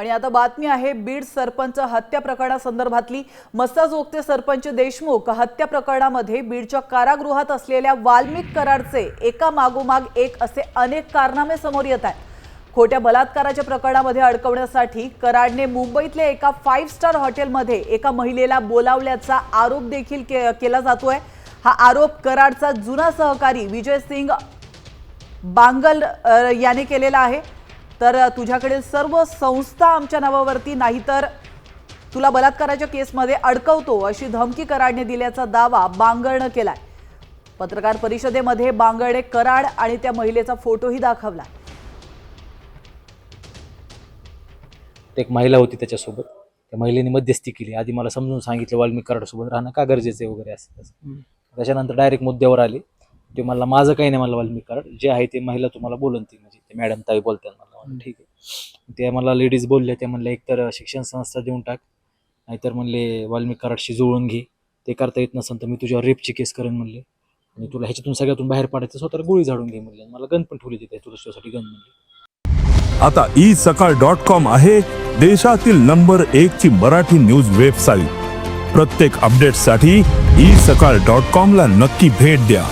आणि आता बातमी आहे बीड सरपंच हत्या प्रकरणासंदर्भातली. मस्साजोगते सरपंच देशमुख हत्या प्रकरणामध्ये बीडच्या कारागृहात असलेल्या वाल्मिक कराडचे एका मागोमाग एक असे अनेक कारनामे समोर येत आहेत. खोट्या बलात्काराच्या प्रकरणामध्ये अडकवण्यासाठी कराडने मुंबईतल्या एका फाईव्ह स्टार हॉटेलमध्ये एका महिलेला बोलावल्याचा आरोप देखील के- केला जातोय. हा आरोप कराडचा जुना सहकारी विजय सिंग बांगल याने केलेला आहे. तर तुझ्याकडील सर्व संस्था आमच्या नावावरती नाहीतर तुला बलात्काराच्या केसमध्ये अडकवतो अशी धमकी कराडने दिल्याचा दावा बांगळनं केलाय. पत्रकार परिषदेमध्ये बांगळने कराड आणि त्या महिलेचा फोटोही दाखवला. एक महिला होती त्याच्यासोबत. त्या महिलेने मध्यस्थी केली. आधी मला समजून सांगितलं वाल्मिक कराडसोबत राहणं का गरजेचं आहे? वगैरे असं त्याच्यानंतर डायरेक्ट मुद्द्यावर आले. ते मला माझं काही नाही मला वाल्मिक कराड. जे आहे ते महिला तुम्हाला बोलून ती. म्हणजे ते मॅडम ताई बोलतात मला. म्हणलं, ठीक आहे. ते मला लेडीज बोलल्या त्या म्हणल्या एकतर शिक्षण संस्था देऊन टाक नाहीतर म्हणले वाल्मिक कराडशी जुळून घे. ते करता येत नसेल तर मी तुझ्यावर रेपची केस करेन म्हणले. आणि तुला ह्याच्यातून सगळ्यातून बाहेर पडायचं स्वतःला गोळी झाडून घे म्हणले. मला गन पण ठेवली तिथे तुला तुझ्यासाठी गन म्हणले. आता ई सकाळ डॉट कॉम आहे देशातील नंबर एक ची मराठी न्यूज वेबसाईट प्रत्येक अपडेटसाठी ई सकाळ डॉट कॉम ला नक्की भेट द्या.